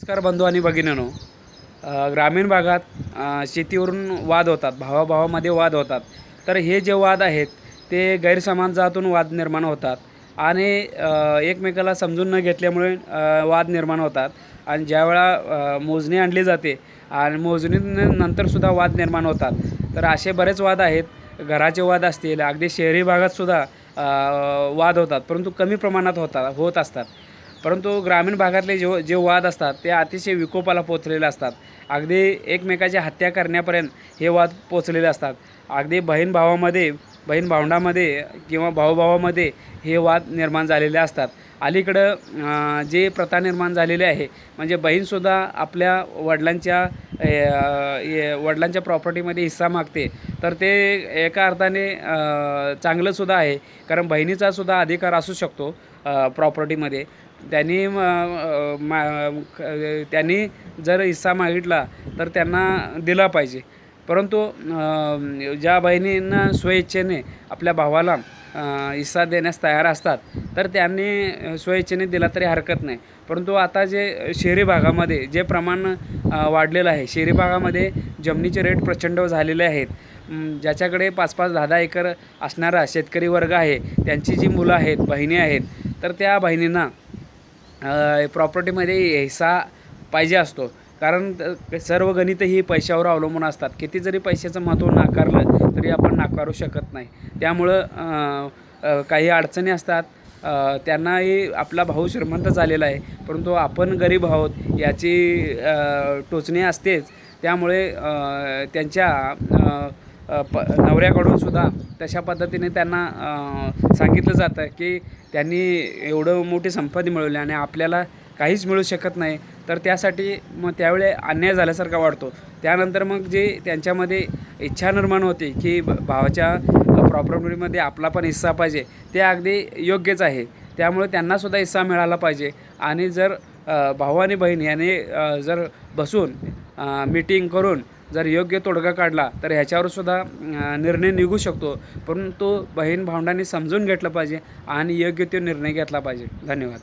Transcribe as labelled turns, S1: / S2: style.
S1: नमस्कार बंधू आणि भगिनीनो. ग्रामीण भागात शेतीवरून वाद होतात भावाभावामध्ये वाद होतात. तर हे जे वाद आहेत ते गैरसमाजातून वाद निर्माण होतात. आणि एकमेकाला समजून न घेतल्यामुळे वाद निर्माण होतात. आणि ज्यावेळा मोजणी आणली जाते आणि मोजणीनंतरसुद्धा वाद निर्माण होतात. तर असे बरेच वाद आहेत. घराचे वाद असतील अगदी शहरी भागातसुद्धा वाद होतात परंतु कमी प्रमाणात होतात होत असतात. परंतु ग्रामीण भागातले जे जे वाद असतात ते अतिशय विकोपाला पोचलेले असतात. अगदी एकमेकाची हत्या करण्यापर्यंत हे वाद पोचलेले असतात. अगदी बहीण भावामध्ये बहीण भावंडामध्ये किंवा भाऊभावामध्ये हे वाद निर्माण झालेले असतात. अलीकडं जे प्रथा निर्माण झालेली आहे म्हणजे बहीणसुद्धा आपल्या वडिलांच्या वडिलांच्या प्रॉपर्टीमध्ये हिस्सा मागते. तर ते एका अर्थाने चांगलंसुद्धा आहे. कारण बहिणीचासुद्धा अधिकार असू शकतो प्रॉपर्टीमध्ये त्यांनी म- मा- त्यांनी जर हिस्सा मागितला तर त्यांना दिला पाहिजे. परंतु ज्या बहिणींना स्वेच्छेने आपल्या भावाला हिस्सा देण्यास तयार असतात तर त्यांनी स्वेच्छेने दिला तरी हरकत नाही. परंतु आता जे शहरी भागामध्ये जे प्रमाण वाढलेलं आहे शहरी भागामध्ये जमिनीचे रेट प्रचंड झालेले आहेत. ज्याच्याकडे पाच पाच दहा दहा एकर असणारा शेतकरी वर्ग आहे त्यांची जी मुलं आहेत बहिणी आहेत तर त्या बहिणींना प्रॉपर्टीमध्ये हिस्सा पाहिजे असतो. कारण सर्व गणित ही पैशावर अवलंबून असतात. किती जरी पैशाचं महत्त्व नाकारलं तरी आपण नाकारू शकत नाही. त्यामुळं काही अडचणी असतात. त्यांनाही आपला भाऊ श्रीमंत झालेला आहे. परंतु आपण गरीब आहोत याची टोचणी असतेच. त्यामुळे त्यांच्या प नवऱ्याकडून सुद्धा तशा पद्धतीने त्यांना सांगितलं जातं की त्यांनी एवढं मोठी संपत्ती मिळवली आणि आपल्याला काहीच मिळू शकत नाही तर त्यासाठी मग त्यावेळी अन्याय झाल्यासारखा वाटतो त्यानंतर मग जे त्यांच्यामध्ये इच्छा निर्माण होते की भावाच्या प्रॉपर्टीमध्ये आपला पण हिस्सा पाहिजे ते अगदी योग्यच आहे. त्यामुळे त्यांनासुद्धा हिस्सा मिळाला पाहिजे. आणि जर भाऊ आणि बहीण याने जर बसून मीटिंग करून जर योग्य तोडगा काढला तर ह्याच्यावर सुद्धा निर्णय निघू शकतो. परंतु बहीण भावंडांनी समजून घेतलं पाहिजे आणि योग्य तो निर्णय घेतला पाहिजे. धन्यवाद.